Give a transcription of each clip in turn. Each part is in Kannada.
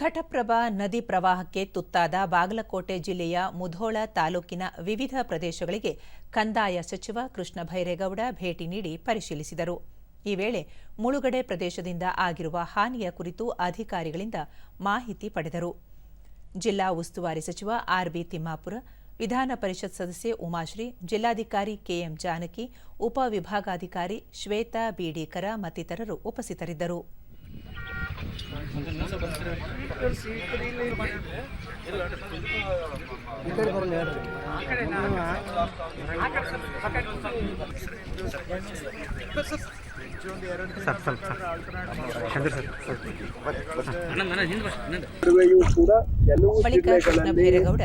ಘಟಪ್ರಭಾ ನದಿ ಪ್ರವಾಹಕ್ಕೆ ತುತ್ತಾದ ಬಾಗಲಕೋಟೆ ಜಿಲ್ಲೆಯ ಮುಧೋಳ ತಾಲೂಕಿನ ವಿವಿಧ ಪ್ರದೇಶಗಳಿಗೆ ಕಂದಾಯ ಸಚಿವ ಕೃಷ್ಣ ಭೈರೇಗೌಡ ಭೇಟಿ ನೀಡಿ ಪರಿಶೀಲಿಸಿದರು. ಈ ವೇಳೆ ಮುಳುಗಡೆ ಪ್ರದೇಶದಿಂದ ಆಗಿರುವ ಹಾನಿಯ ಕುರಿತು ಅಧಿಕಾರಿಗಳಿಂದ ಮಾಹಿತಿ ಪಡೆದರು. ಜಿಲ್ಲಾ ಉಸ್ತುವಾರಿ ಸಚಿವ ಆರ್ಬಿ ತಿಮ್ಮಾಪುರ, ವಿಧಾನ ಪರಿಷತ್ ಸದಸ್ಯೆ ಉಮಾಶ್ರೀ, ಜಿಲ್ಲಾಧಿಕಾರಿ ಕೆಎಂ ಜಾನಕಿ ಉಪವಿಭಾಗಾಧಿಕಾರಿ ಶ್ವೇತಾ ಬಿಡಿಕರ ಮತ್ತಿತರರು ಉಪಸ್ಥಿತರಿದ್ದರು. ಬಳಿಕ ಕೃಷ್ಣ ಭೈರೇಗೌಡ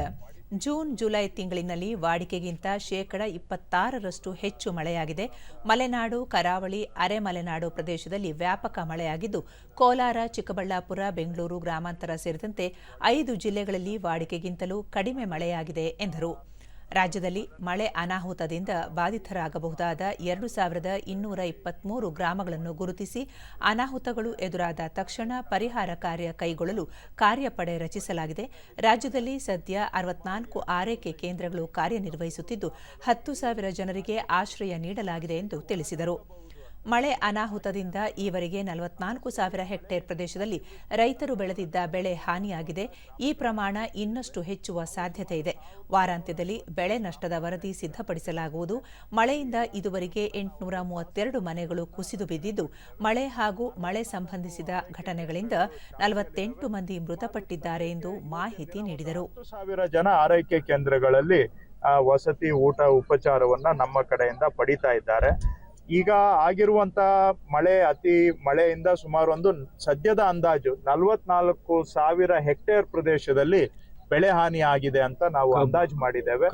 ಜೂನ್, ಜುಲೈ ತಿಂಗಳಿನಲ್ಲಿ ವಾಡಿಕೆಗಿಂತ ಶೇಕಡ ಇಪ್ಪತ್ತಾರರಷ್ಟು ಹೆಚ್ಚು ಮಳೆಯಾಗಿದೆ. ಮಲೆನಾಡು, ಕರಾವಳಿ ಅರೆ ಮಲೆನಾಡು ಪ್ರದೇಶದಲ್ಲಿ ವ್ಯಾಪಕ ಮಳೆಯಾಗಿದ್ದು, ಕೋಲಾರ, ಚಿಕ್ಕಬಳ್ಳಾಪುರ, ಬೆಂಗಳೂರು ಗ್ರಾಮಾಂತರ ಸೇರಿದಂತೆ ಐದು ಜಿಲ್ಲೆಗಳಲ್ಲಿ ವಾಡಿಕೆಗಿಂತಲೂ ಕಡಿಮೆ ಮಳೆಯಾಗಿದೆ ಎಂದರು. ರಾಜ್ಯದಲ್ಲಿ ಮಳೆ ಅನಾಹುತದಿಂದ ಬಾಧಿತರಾಗಬಹುದಾದ ಎರಡು ಸಾವಿರದ ಇನ್ನೂರ ಇಪ್ಪತ್ಮೂರು ಗ್ರಾಮಗಳನ್ನು ಗುರುತಿಸಿ ಅನಾಹುತಗಳು ಎದುರಾದ ತಕ್ಷಣ ಪರಿಹಾರ ಕಾರ್ಯ ಕೈಗೊಳ್ಳಲು ಕಾರ್ಯಪಡೆ ರಚಿಸಲಾಗಿದೆ. ರಾಜ್ಯದಲ್ಲಿ ಸದ್ಯ ಅರವತ್ನಾಲ್ಕು ಆರೈಕೆ ಕೇಂದ್ರಗಳು ಕಾರ್ಯನಿರ್ವಹಿಸುತ್ತಿದ್ದು, ಹತ್ತು ಸಾವಿರ ಜನರಿಗೆ ಆಶ್ರಯ ನೀಡಲಾಗಿದೆ ಎಂದು ತಿಳಿಸಿದರು. ಮಳೆ ಅನಾಹುತದಿಂದ ಈವರೆಗೆ ನಲವತ್ನಾಲ್ಕು ಸಾವಿರ ಹೆಕ್ಟೇರ್ ಪ್ರದೇಶದಲ್ಲಿ ರೈತರು ಬೆಳೆದಿದ್ದ ಬೆಳೆ ಹಾನಿಯಾಗಿದೆ. ಈ ಪ್ರಮಾಣ ಇನ್ನಷ್ಟು ಹೆಚ್ಚುವ ಸಾಧ್ಯತೆ ಇದೆ. ವಾರಾಂತ್ಯದಲ್ಲಿ ಬೆಳೆ ನಷ್ಟದ ವರದಿ ಸಿದ್ಧಪಡಿಸಲಾಗುವುದು. ಮಳೆಯಿಂದ ಇದುವರೆಗೆ ಎಂಟುನೂರ ಮೂವತ್ತೆರಡು ಮನೆಗಳು ಕುಸಿದು ಬಿದ್ದಿದ್ದು, ಮಳೆ ಹಾಗೂ ಮಳೆ ಸಂಬಂಧಿಸಿದ ಘಟನೆಗಳಿಂದ ನಲವತ್ತೆಂಟು ಮಂದಿ ಮೃತಪಟ್ಟಿದ್ದಾರೆ ಎಂದು ಮಾಹಿತಿ ನೀಡಿದರು. ಸಾವಿರ ಜನ ಆರೈಕೆ ಕೇಂದ್ರಗಳಲ್ಲಿ ವಸತಿ ಊಟ ಉಪಚಾರವನ್ನ ನಮ್ಮ ಕಡೆಯಿಂದ ಪಡಿತಾ ಇದ್ದಾರೆ. ಈಗ ಆಗಿರುವಂತ ಮಳೆ ಅತಿ ಮಳೆಯಿಂದ ಸುಮಾರು ಒಂದು ಸದ್ಯದ ಅಂದಾಜು ನಲವತ್ನಾಲ್ಕು ಸಾವಿರ ಹೆಕ್ಟೇರ್ ಪ್ರದೇಶದಲ್ಲಿ ಬೆಳೆ ಹಾನಿ ಆಗಿದೆ ಅಂತ ನಾವು ಅಂದಾಜು ಮಾಡಿದ್ದೇವೆ.